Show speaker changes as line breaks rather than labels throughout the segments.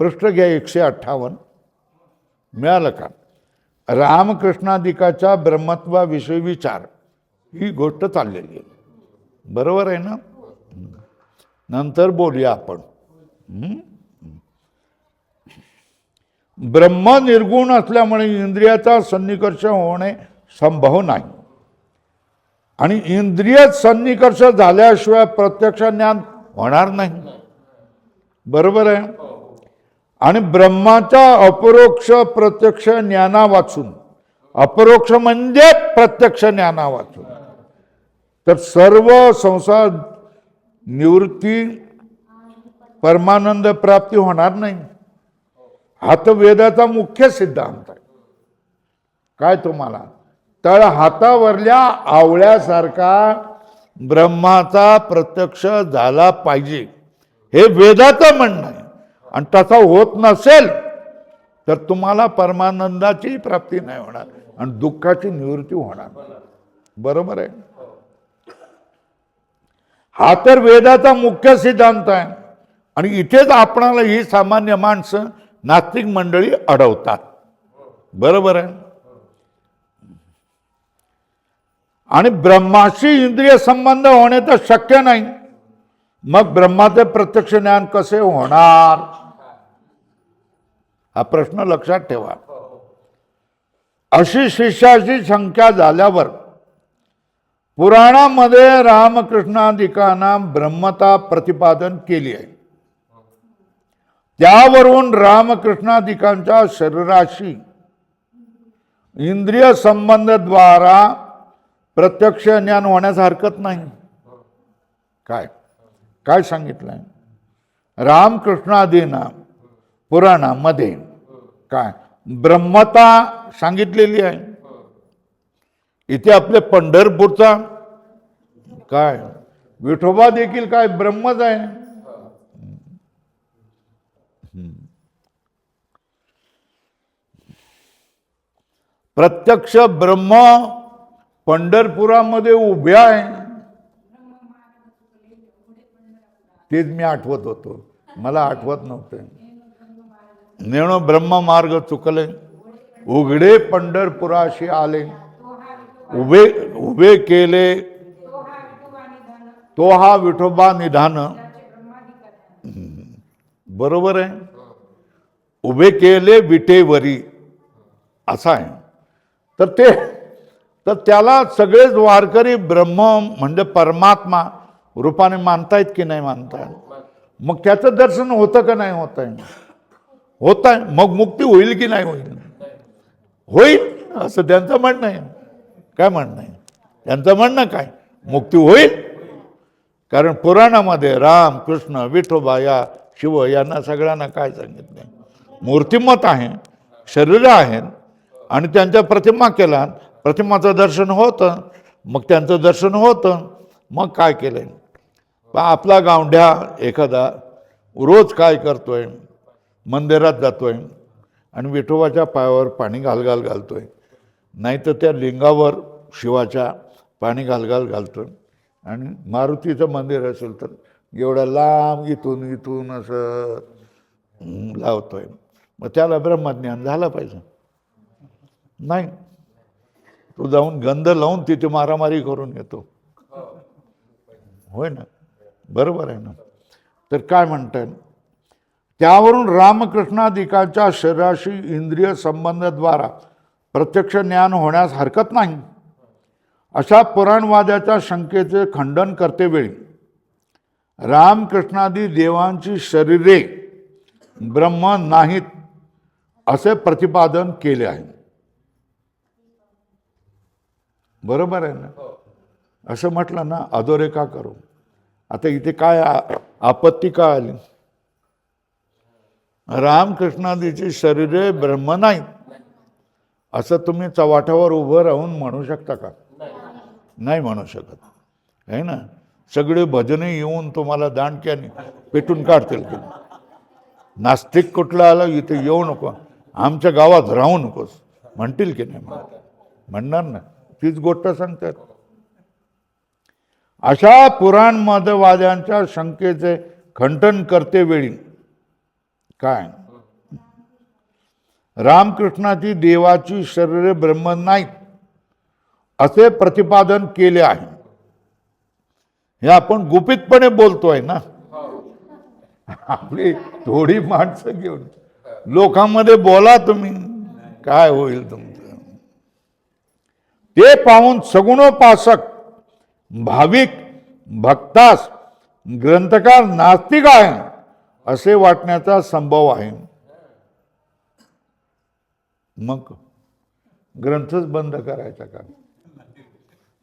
पृष्ठ घ्या एकशे अठ्ठावन्न. मिळालं का? रामकृष्णाधिकाच्या ब्रह्मत्वाविषयी विचार. ही गोष्ट चाललेली आहे. बरोबर आहे ना? नंतर बोलूया आपण. ब्रह्म निर्गुण असल्यामुळे इंद्रियाचा सन्निकर्ष होणे संभव नाही. आणि इंद्रिय सन्निकर्ष झाल्याशिवाय प्रत्यक्ष ज्ञान होणार नाही. बरोबर आहे? आणि ब्रह्माच्या अपरोक्ष प्रत्यक्ष ज्ञाना वाचून अपरोक्ष म्हणजे प्रत्यक्ष ज्ञाना वाचून तर सर्व संसार निवृत्ती परमानंद प्राप्ती होणार नाही. हा तर वेदाचा मुख्य सिद्धांत आहे. काय तुम्हाला? तळ हातावरल्या आवळ्यासारखा ब्रह्माचा प्रत्यक्ष झाला पाहिजे. हे वेदाचं म्हणणं आहे. आणि तसा होत नसेल तर तुम्हाला परमानंदाची प्राप्ती नाही होणार आणि दुःखाची निवृत्ती होणार. बरोबर आहे? हा तर वेदाचा मुख्य सिद्धांत आहे. आणि इथेच आपणाला ही सामान्य माणसं नास्तिक मंडळी अडवतात. बरोबर आहे? आणि ब्रह्माशी इंद्रिय संबंध होणे तर शक्य नाही. मग ब्रह्माचे प्रत्यक्ष ज्ञान कसे होणार? हा प्रश्न लक्षात ठेवा. अशी शिष्याची संख्या झाल्यावर पुराणामध्ये रामकृष्णाधिकांना ब्रह्मता प्रतिपादन केली आहे. त्यावरून रामकृष्णाधिकांच्या शरीराशी इंद्रिय संबंधद्वारा प्रत्यक्ष ज्ञान होण्यास हरकत नाही. काय? काय सांगितलंय? रामकृष्णादिना पुराणामध्ये काय? ब्रह्मता सांगितलेली आहे. इथे आपले पंढरपूरचा काय? विठोबा देखील काय ब्रह्मच आहे. प्रत्यक्ष ब्रह्म पंढरपुरामध्ये उभे आहे. तेच मी आठवत होतो. मला आठवत नव्हतं. नेणो ब्रह्म मार्ग चुकले उघडे पंढरपुराशी आले उभे उभे केले तो हा विठोबा निधान बरोबर आहे उभे केले विटेवरी असा आहे तर ते तर त्याला सगळेच वारकरी ब्रह्म म्हणजे परमात्मा रूपाने मानतायत की नाही मानतायत मग त्याचं दर्शन होतं का नाही होत आहे होत आहे मग मुक्ती होईल की नाही होईल? होईल असं त्यांचं म्हणणं आहे. काय म्हणणं आहे? त्यांचं म्हणणं काय? मुक्ती होईल. कारण पुराणामध्ये राम कृष्ण विठोबा या शिव यांना सगळ्यांना काय सांगितलं मूर्तिमत आहे शरीर आहेत आणि त्यांच्या प्रतिमा केला. प्रतिमाचं दर्शन होतं मग त्यांचं दर्शन होतं मग काय केलं बा आपला गावंढ्या एखादा रोज काय करतोय? मंदिरात जातो आहे आणि विठोबाच्या पायावर पाणी घालघाल घालतोय. नाही तर त्या लिंगावर शिवाच्या पाणी घालघाल घालतोय. आणि मारुतीचं मंदिर असेल तर एवढं लांब इथून इथून असं लावतो आहे मग त्याला ब्रह्मज्ञान झालं पाहिजे. नाही. तो जाऊन गंध लावून तिथे मारामारी करून येतो. होय ना? बरोबर आहे ना? तर काय म्हणताय? त्यावरून रामकृष्णाधिकाच्या शरीराशी इंद्रिय संबंधाद्वारा प्रत्यक्ष ज्ञान होण्यास हरकत नाही. अशा पुराणवाद्याच्या शंकेचे खंडन करतेवेळी रामकृष्णादी देवांची शरीरे ब्रह्म नाहीत असे प्रतिपादन केले आहे. बरोबर आहे ना? असं म्हटलं ना अधोरेखा करू आता इथे काय आपत्ती का आली? रामकृष्णादीची शरीरे ब्रह्म नाहीत. असं तुम्ही चव्हाट्यावर उभं राहून म्हणू शकता का? नाही म्हणू शकत. आहे ना? सगळे भजने येऊन तुम्हाला दांडक्याने पेटून काढतील की नास्तिक कुठला आलं इथे येऊ नको. आमच्या गावात राहू नकोस. म्हणतील की नाही म्हणत म्हणणार ना. तीच गोष्ट सांगतात. अशा पुराण मदवाद्यांच्या शंकेचे खंडन करते वेळी. काय? रामकृष्णाची देवाची शरीरे ब्रह्म नाहीत असे प्रतिपादन केले आहे. हे आपण गुपितपणे बोलतोय ना? आपली थोडी माणसं घेऊन. लोकांमध्ये बोला तुम्ही काय होईल तुमचं? ते पाहून सगुणोपासक भाविक भक्तास ग्रंथकार नास्तिक आहे असे वाटण्याचा संभव आहे. मग ग्रंथच बंद करायचा का?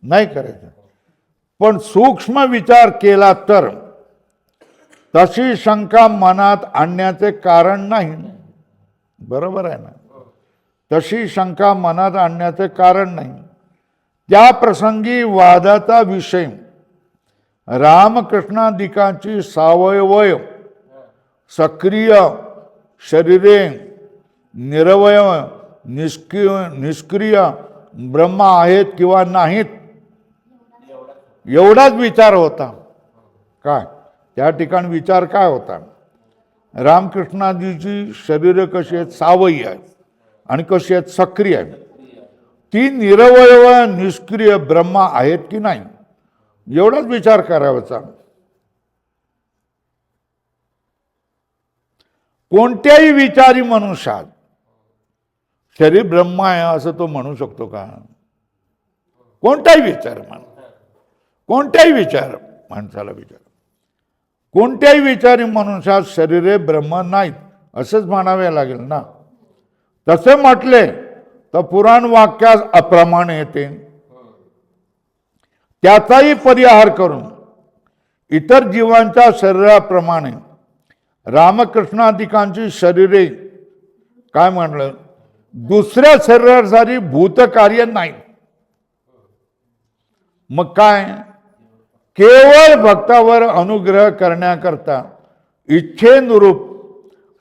नाही करायचा. पण सूक्ष्म विचार केला तर तशी शंका मनात आणण्याचे कारण नाही. बरोबर आहे ना? तशी शंका मनात आणण्याचे कारण नाही. त्या प्रसंगी वादाचा विषय. रामकृष्णादिकांची सावयवय सक्रिय शरीरे निरवय निष्क्रिय निष्क्रिय ब्रह्म आहेत किंवा नाहीत एवढाच विचार होता. काय? त्या ठिकाणी विचार काय होता? रामकृष्णाजीची शरीर कशी आहेत? सावयी आहेत. आणि कशी आहेत? सक्रिय आहेत. ती निरवयव निष्क्रिय ब्रह्म आहेत की नाही? एवढाच विचार करावाचा कोणत्याही विचारी मनुष्यात. शरीर ब्रह्म आहे असं तो म्हणू शकतो का? कोणताही विचार मान कोणत्याही विचार माणसाला विचार. कोणत्याही विचारी मनुष्यात शरीरे ब्रह्म नाहीत असंच म्हणावे लागेल ना? तसे म्हटले तर पुराण वाक्यास अप्रमाण येते. त्याचाही परिहार करून इतर जीवांच्या शरीराप्रमाणे रामकृष्णादिकांची शरीरे. काय म्हणलं दुसऱ्या शरीरासाठी भूतकार्य नाही. मग काय? केवळ भक्तावर अनुग्रह करण्याकरता इच्छेनुरूप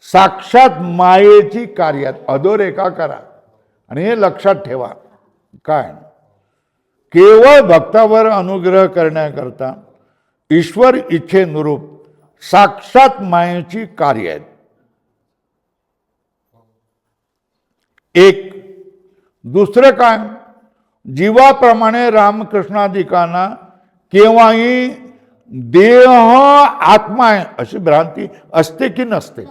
साक्षात मायेची कार्यात अधोरेखा करा आणि हे लक्षात ठेवा. काय? केवळ भक्तावर अनुग्रह करण्याकरता ईश्वर इच्छेनुरूप साक्षात मायेची कार्य आहेत. एक दुसरं काय? जीवाप्रमाणे रामकृष्णाधिकांना केव्हाही देह आत्मा आहे अशी भ्रांती असते की नसते?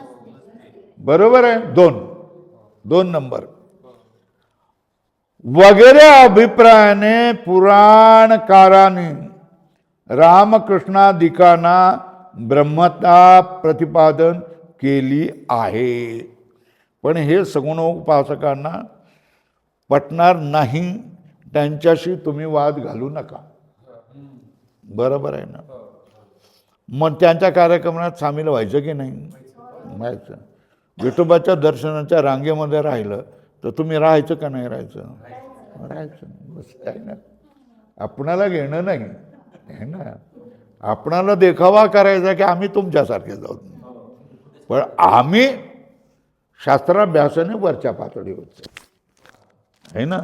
बरोबर आहे? दोन. दोन नंबर. वगैरे अभिप्रायाने पुराणकाराने रामकृष्णाधिकांना ब्रह्मता प्रतिपादन केली आहे. पण हे सगुणोपासकांना पटणार नाही. त्यांच्याशी तुम्ही वाद घालू नका. बरोबर आहे ना? मग त्यांच्या कार्यक्रमात सामील व्हायचं की नाही? व्हायचं. विठोबाच्या दर्शनाच्या रांगेमध्ये राहिलं तर तुम्ही राहायचं का नाही राहायचं? राहायचं. बस काय ना आपणाला घेणं नाही. आहे ना? आपणाला देखावा करायचा की आम्ही तुमच्यासारखे जाऊ पण आम्ही शास्त्राभ्यासाने वरच्या पातळीवर आहे ना?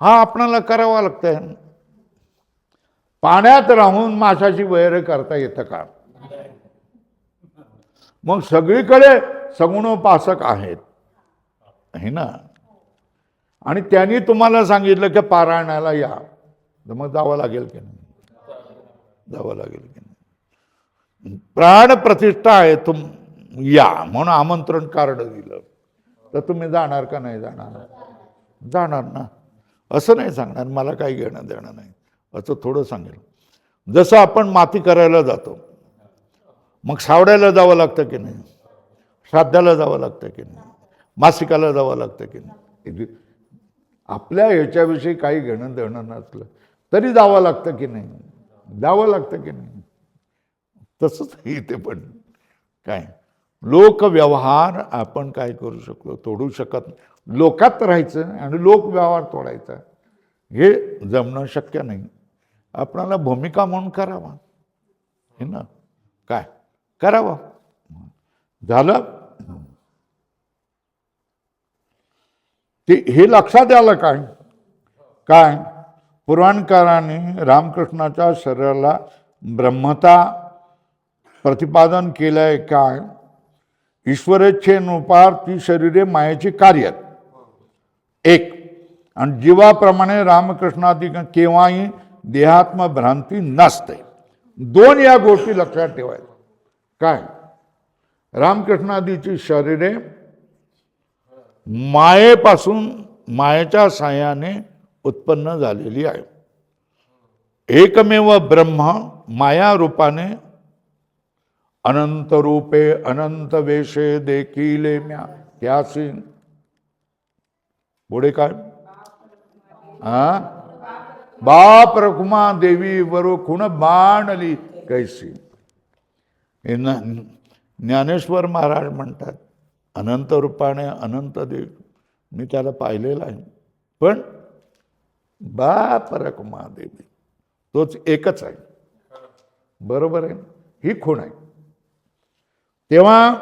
हा आपणाला करावा लागतंय. पाण्यात राहून माशाची वैर करता येतं का? मग सगळीकडे सगुणोपासक आहेत. आहे ना? आणि त्यांनी तुम्हाला सांगितलं की पारायणाला या. तर मग जावं लागेल की नाही? जावं लागेल की नाही? प्राण प्रतिष्ठा आहे तुम या म्हणून आमंत्रण कार्ड दिलं. तर तुम्ही जाणार का नाही जाणार? जाणार ना. असं नाही सांगणार मला काही घेणं देणं नाही. असं थोडं सांगेल. जसं आपण माती करायला जातो मग सावड्याला जावं लागतं की नाही? श्राद्धाला जावं लागतं की नाही? मासिकाला जावं लागतं की नाही? आपल्या ह्याच्याविषयी काही घेणं देणं नसलं. तरी जावं लागतं की नाही? जावं लागतं की नाही? तसंच इथे पण. काय? लोकव्यवहार आपण काय करू शकतो तोडू शकत लोकात राहायचं आणि लोकव्यवहार तोडायचा. हे जमणं शक्य नाही. आपणाला भूमिका म्हणून करावा. हे ना? काय? करावा. झालं? ते हे लक्षात आलं काय? काय? पुराणकाराने रामकृष्णाच्या शरीराला ब्रह्मता प्रतिपादन केलंय काय? ईश्वरेच्छेनुपार ती शरीरे मायेची कार्य आहेत. एक. आणि जीवाप्रमाणे रामकृष्णादी केव्हाही देहात्म भ्रांती नसते. दोन या गोष्टी लक्षात ठेवायच्या. काय? रामकृष्णादीची शरीरे मायेपासून मायेच्या साह्याने उत्पन्न झालेली आहे. एकमेव ब्रह्म माया रूपाने अनंत रूपे अनंत वेशे देखिले म्या. त्यासी पुढे काय? हा बाप रखुमा देवी वरो खुण बाणली. कैसी हे ज्ञानेश्वर महाराज म्हणतात अनंत रूपाने अनंत देव. मी त्याला पाहिलेलं आहे. पण बाप रखुमा तोच एकच आहे. बरोबर आहे ही खूण आहे. तेव्हा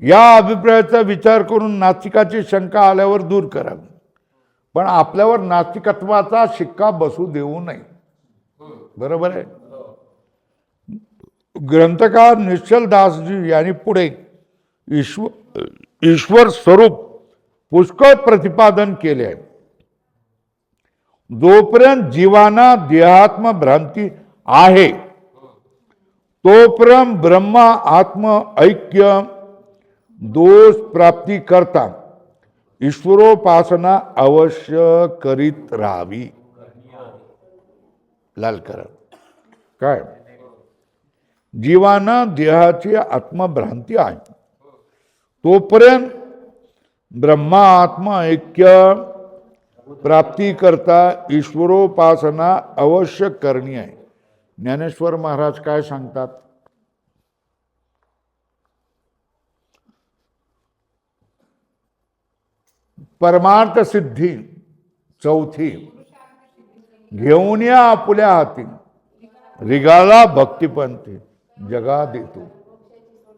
या अभिप्रायाचा विचार करून नास्तिकाची शंका आल्यावर दूर करावी पण आपल्यावर नास्तिकत्वाचा शिक्का बसू देऊ नये. बरोबर आहे? ग्रंथकार निश्चल दासजी यांनी पुढे ईश्वर ईश्वर स्वरूप पुष्कळ प्रतिपादन केले. आहे जोपर्यंत जीवाना देहात्म भ्रांती आहे, तोपर्यंत ब्रह्म आत्म ऐक्य दोष प्राप्ती करता ईश्वरोपासना अवश्य करीत राहावी. लाल करा. काय? जीवाना देहाची आत्मभ्रांती आहे. तोपर्यंत ब्रह्मात्मा ऐक्य प्राप्ती करता ईश्वरोपासना अवश्य करणी आहे. ज्ञानेश्वर महाराज काय सांगतात? परमार्थ सिद्धी चौथी. घेऊन या आपल्या हाती. रिगाला भक्तिपंथी. जगा देतो.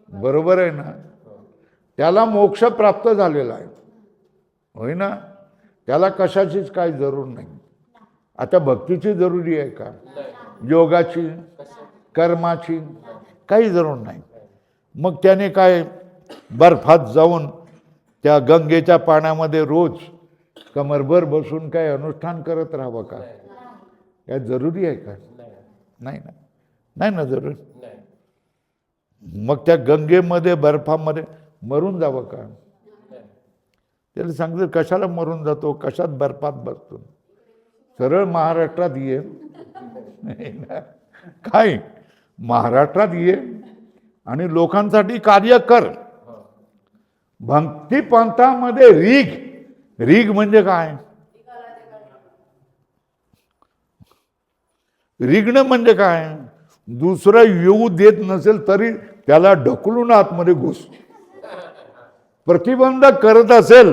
बरोबर आहे ना? त्याला मोक्ष प्राप्त झालेला आहे. होय ना त्याला कशाचीच काही जरूर नाही. आता भक्तीची जरुरी आहे का? योगाची कर्माची काही जरूर नाही. मग त्याने काय बर्फात जाऊन त्या गंगेच्या पाण्यामध्ये रोज कमरभर बसून काय अनुष्ठान करत राहावं का? काय जरुरी आहे का? नाही ना. नाही ना जरूर? मग त्या गंगेमध्ये बर्फामध्ये मरून जावं का? त्याला सांगितलं कशाला मरून जातो? कशात बर्फात बसतो? सरळ महाराष्ट्रात ये. काय? महाराष्ट्रात ये आणि लोकांसाठी कार्य कर. भक्ती पंथामध्ये रीग रीग म्हणजे काय? रिगणं म्हणजे काय? दुसरं येऊ देत नसेल तरी त्याला ढकलून आतमध्ये घुस. प्रतिबंध करत असेल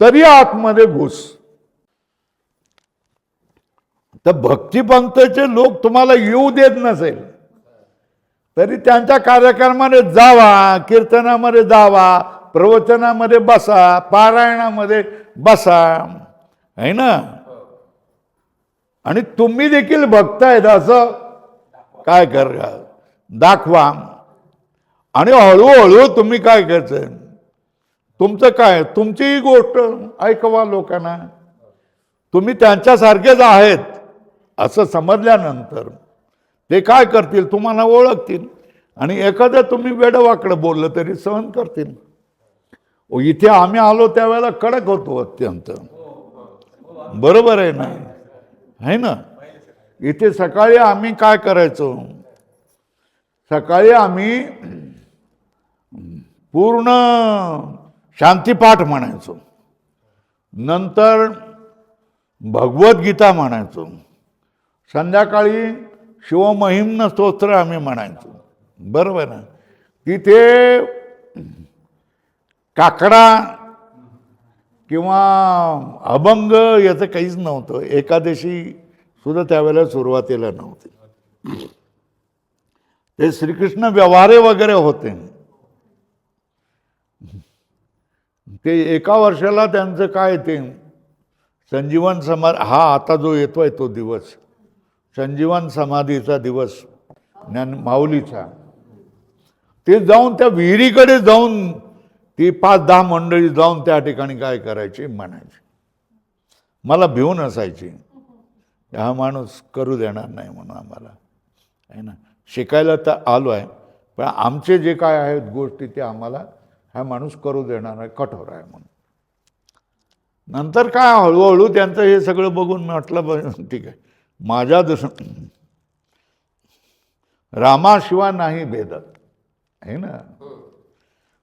तरी आतमध्ये घुस. तर भक्तिपंथचे लोक तुम्हाला येऊ देत नसेल तरी त्यांच्या कार्यक्रमाने जावा कीर्तनामध्ये जावा प्रवचनामध्ये बसा पारायणामध्ये बसा. आहे ना? आणि तुम्ही देखील भक्त आहेत असं काय कर दाखवा. आणि हळूहळू तुम्ही काय करायचं तुमचं काय? तुमचीही गोष्ट ऐकवा लोकांना. तुम्ही त्यांच्यासारखेच आहेत असं समजल्यानंतर ते काय करतील? तुम्हाला ओळखतील. आणि एखादं तुम्ही वेडवाकडं बोललं तरी सहन करतील. इथे आम्ही आलो त्यावेळेला कडक होतो अत्यंत. बरोबर आहे ना? आहे ना? इथे सकाळी आम्ही काय करायचो? सकाळी आम्ही पूर्ण शांतीपाठ म्हणायचो. नंतर भगवद्गीता म्हणायचो. संध्याकाळी शिवमहिम्न स्तोत्र आम्ही म्हणायचो. बरोबर ना? तिथे काकडा किंवा अभंग याचं काहीच नव्हतं. एकादशी सुद्धा त्यावेळेला सुरुवातीला नव्हते. ते श्रीकृष्ण व्यवहारे वगैरे होते. ते एका वर्षाला त्यांचं काय ते संजीवन समा हा आता जो येतो आहे तो दिवस. संजीवन समाधीचा दिवस ज्ञान माऊलीचा. ते जाऊन त्या विहिरीकडे जाऊन ती पाच दहा मंडळी जाऊन त्या ठिकाणी काय करायची म्हणायची. मला भिवून असायची. हा माणूस करू देणार नाही म्हणून आम्हाला. आहे ना? शिकायला तर आलो आहे पण आमचे जे काय आहेत गोष्टी ते आम्हाला हा माणूस करू देणार आहे कठोर आहे म्हणून. नंतर काय हळूहळू त्यांचं हे सगळं बघून म्हटलं ठीक आहे. माझ्या दस रामाशिवाय नाही भेद आहे ना?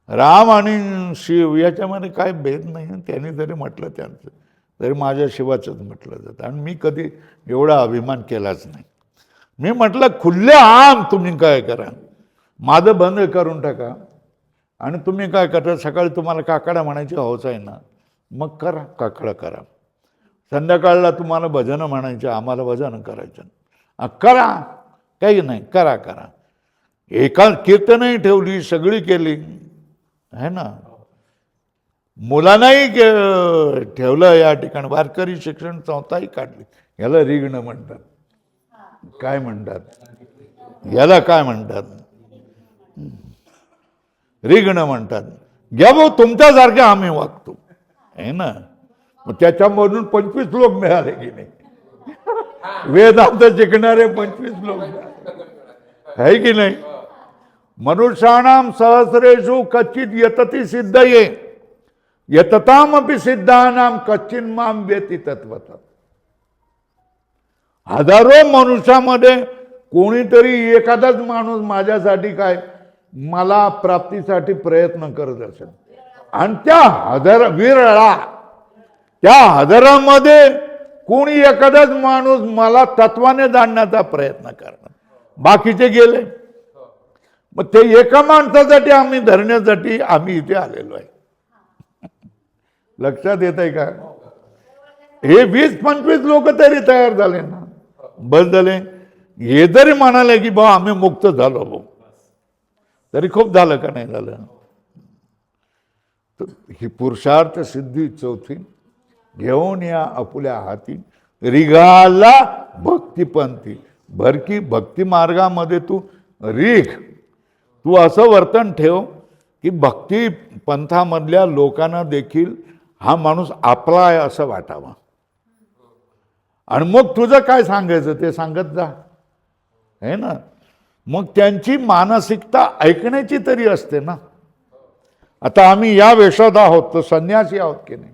राम आणि शिव याच्यामध्ये काय भेद नाही त्यांनी जरी म्हटलं त्यांचं तरी माझ्या शिवाचंच म्हटलं जातं. आणि मी कधी एवढा अभिमान केलाच नाही. मी म्हटलं खुल्ले आम तुम्ही काय करा? माझं बंद करून टाका. आणि तुम्ही काय करता? सकाळी तुम्हाला काकडा म्हणायची हौस हो, आहे ना. मग करा काकडा करा. संध्याकाळला तुम्हाला भजनं म्हणायचे आम्हाला भजनं करायचं. करा. काही नाही करा करा. एका कीर्तनही ठेवली सगळी केली. आहे ना? मुलांनाही के- ठेवलं या ठिकाणी. वारकरी शिक्षण संस्थाही काढली. याला रिगणं म्हणतात. काय म्हणतात? याला काय म्हणतात? रिग्ण म्हणतात. घ्या भाऊ तुमच्यासारखे आम्ही वागतो. आहे ना? मग त्याच्यामधून पंचवीस लोक मिळाले की नाही? वेदांत शिकणारे पंचवीस लोक है आहे की नाही? मनुष्याणाम सहस्रेषु कच्चित यतती सिद्ध ये यततामपि सिद्धानाम कच्चिन माम व्यती तत्वत हजारो मनुष्यामध्ये कोणीतरी एखादाच माणूस माझ्यासाठी काय मला प्राप्तीसाठी प्रयत्न करत असेल. आणि त्या हजार विरळा त्या हजारामध्ये कोणी एखादाच माणूस मला तत्वाने जाणण्याचा प्रयत्न करणार. बाकीचे गेले. मग ते एका माणसासाठी आम्ही धरण्यासाठी आम्ही इथे आलेलो आहे. लक्षात येत आहे का? हे वीस पंचवीस लोक तरी तयार झाले ना. बस झाले. हे जरी म्हणाले की बा आम्ही मुक्त झालो भाऊ. तरी खूप झालं का नाही झालं? तर ही पुरुषार्थ सिद्धी चौथी घेऊन या आपुल्या हाती रिगाला भक्तिपंथी. भरकी भक्ती मार्गामध्ये तू रिघ. तू असं वर्तन ठेव की भक्ती पंथामधल्या लोकांना देखील हा माणूस आपला आहे असं वाटावा. आणि मग तुझं काय सांगायचं ते सांगत जा. है ना? मग त्यांची मानसिकता ऐकण्याची तरी असते ना. आता आम्ही या वेशात आहोत तर संन्यासी आहोत की नाही?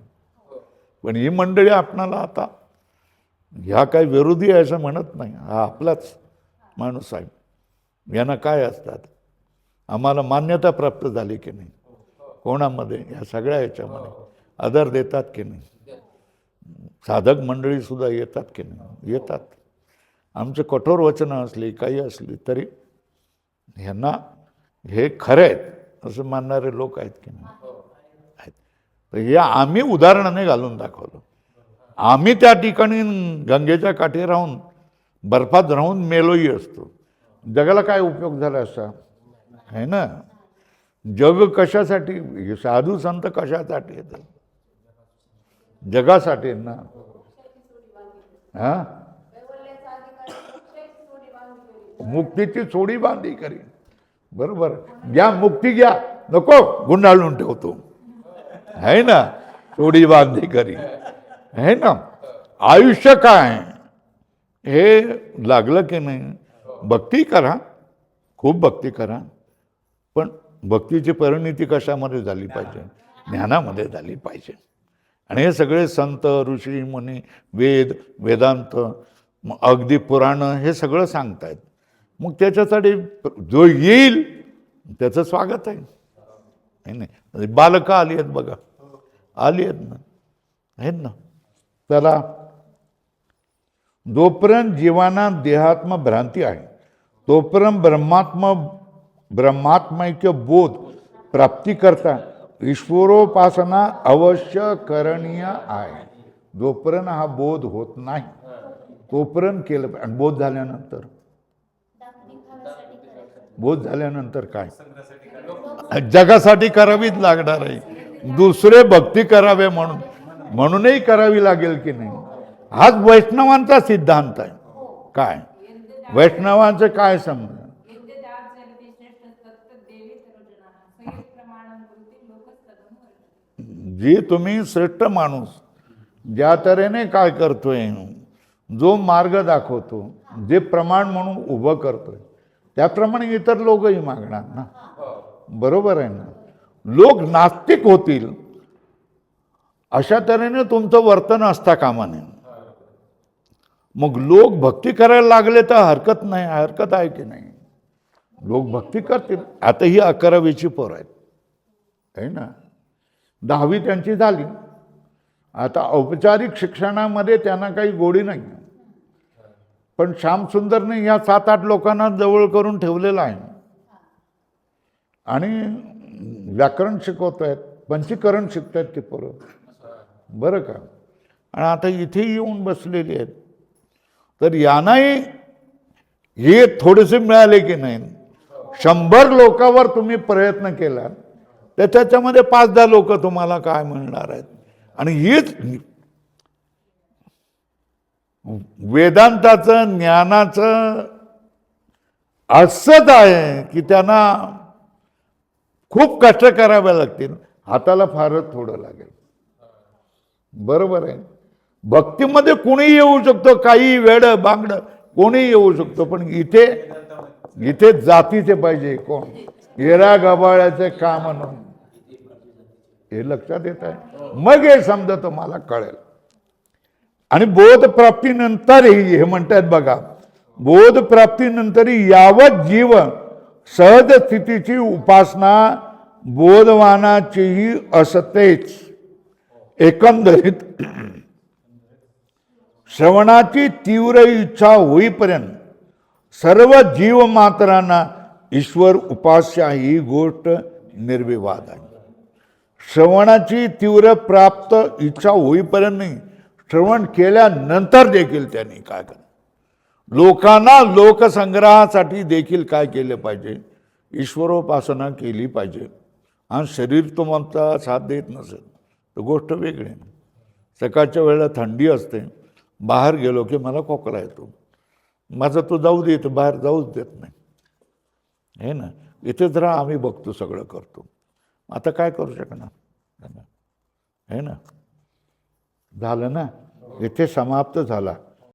पण ही मंडळी आपणाला आता ह्या काही विरोधी आहे असं म्हणत नाही. हा आपलाच माणूस आहे. यांना काय असतात? आम्हाला मान्यता प्राप्त झाली की नाही? कोणामध्ये? या सगळ्या याच्यामध्ये. आदर देतात की नाही? साधक मंडळीसुद्धा येतात की नाही? येतात. आमचे कठोर वचनं असली काही असली तरी ह्यांना हे खरं आहेत असं मानणारे लोक आहेत की नाही? आहेत. तर हे आम्ही उदाहरणाने घालून दाखवलं. आम्ही त्या ठिकाणी गंगेच्या काठी राहून बर्फात राहून मेलोही असतो. जगाला काय उपयोग झाला असा? आहे ना? जग कशासाठी हे साधू संत कशासाठी येतात? जगासाठी ना? हा? मुक्तीची चोडी बांधी करी बरोबर. घ्या मुक्ती घ्या. नको गुंडाळून ठेवतो. आहे ना? चोडी बांधी करी है ना? आयुष्य काय? हे लागलं की नाही? भक्ती करा. खूप भक्ती करा. पण भक्तीची परिणिती कशामध्ये झाली पाहिजे? ज्ञानामध्ये झाली पाहिजे. आणि हे सगळे संत ऋषी मुनी वेद वेदांत मग अगदी पुराणं हे सगळं सांगतायत. मग त्याच्यासाठी जो येईल त्याचं स्वागत आहे. नाही म्हणजे बालकं आली आहेत बघा. आली आहेत ना. आहेत ना. त्याला जोपर्यंत जीवाना देहात्म भ्रांती आहे तोपर्यंत ब्रह्मात्म ब्रह्मात्मैक्य बोध प्राप्ती करता ईश्वरोपासना अवश्य करणीय आहे. जोपर्यंत हा बोध होत नाही तोपर्यंत केलं आणि बोध झाल्यानंतर? बोध झाल्यानंतर काय? जगासाठी करावीच लागणार आहे. दुसरे भक्ती करावे म्हणून. म्हणूनही करावी लागेल की नाही? हाच वैष्णवांचा सिद्धांत आहे. काय? वैष्णवांचं काय समज जी तुम्ही श्रेष्ठ माणूस ज्या तऱ्हेने काय करतोय जो मार्ग दाखवतो जे प्रमाण म्हणून उभं करतोय त्याप्रमाणे इतर लोकही मागणार ना? बरोबर आहे ना? लोक नास्तिक होतील. अशा तऱ्हेने तुमचं वर्तन असता कामा नये. मग लोक भक्ती करायला लागले तर हरकत नाही हरकत आहे की नाही? लोक भक्ती करतील. आता ही अकरावीची पोर आहेत. आहे ना? दहावी त्यांची झाली. आता औपचारिक शिक्षणामध्ये त्यांना काही गोडी नाही. पण श्यामसुंदरने या सात आठ लोकांना जवळ करून ठेवलेलं आहे. आणि व्याकरण शिकवत आहेत पंचीकरण आहेत ते पोरं. बरं का? आणि आता इथे येऊन बसलेली आहेत. तर यांनाही हे थोडेसे मिळाले की नाही? शंभर लोकांवर तुम्ही प्रयत्न केला तर त्याच्यामध्ये पाच दहा लोक तुम्हाला काय म्हणणार आहेत? आणि हीच वेदांताचं ज्ञानाचं असंच आहे की त्यांना खूप कष्ट करावे लागतील. हाताला फारच थोडं लागेल. बरोबर आहे. भक्तीमध्ये कोणी येऊ शकतो काही वेड बांगड कोणी येऊ शकतो पण इथे इथे जातीचे पाहिजे कोण? येरा गबाळ्याचे काम म्हणून? हे लक्षात येत आहे. मग हे समजा तुम्हाला कळेल. आणि बोधप्राप्तीनंतरही हे म्हणतात बघा बोधप्राप्तीनंतर यावत जीव सहज स्थितीची उपासना बोधवानाचीही असतेच. एकंदरीत श्रवणाची तीव्र इच्छा होईपर्यंत सर्व जीवमात्रांना ईश्वर उपास्या ही गोष्ट निर्विवाद आहे. श्रवणाची तीव्र प्राप्त इच्छा होईपर्यंत नाही श्रवण केल्यानंतर देखील त्यांनी काय कर लोकांना लोकसंग्रहासाठी देखील काय केले पाहिजे? ईश्वरोपासना केली पाहिजे. आणि शरीर तुम्हाला साथ देत नसेल तर गोष्ट वेगळी. आहे. सकाळच्या वेळेला थंडी असते बाहेर गेलो की मला खोकला येतो. माझा तो जाऊ देत बाहेर जाऊच देत नाही. हे ना? इथेच राहा आम्ही बघतो सगळं करतो. आता काय करू शकणार? हे है ना? झालं ना? इथे समाप्त झाला.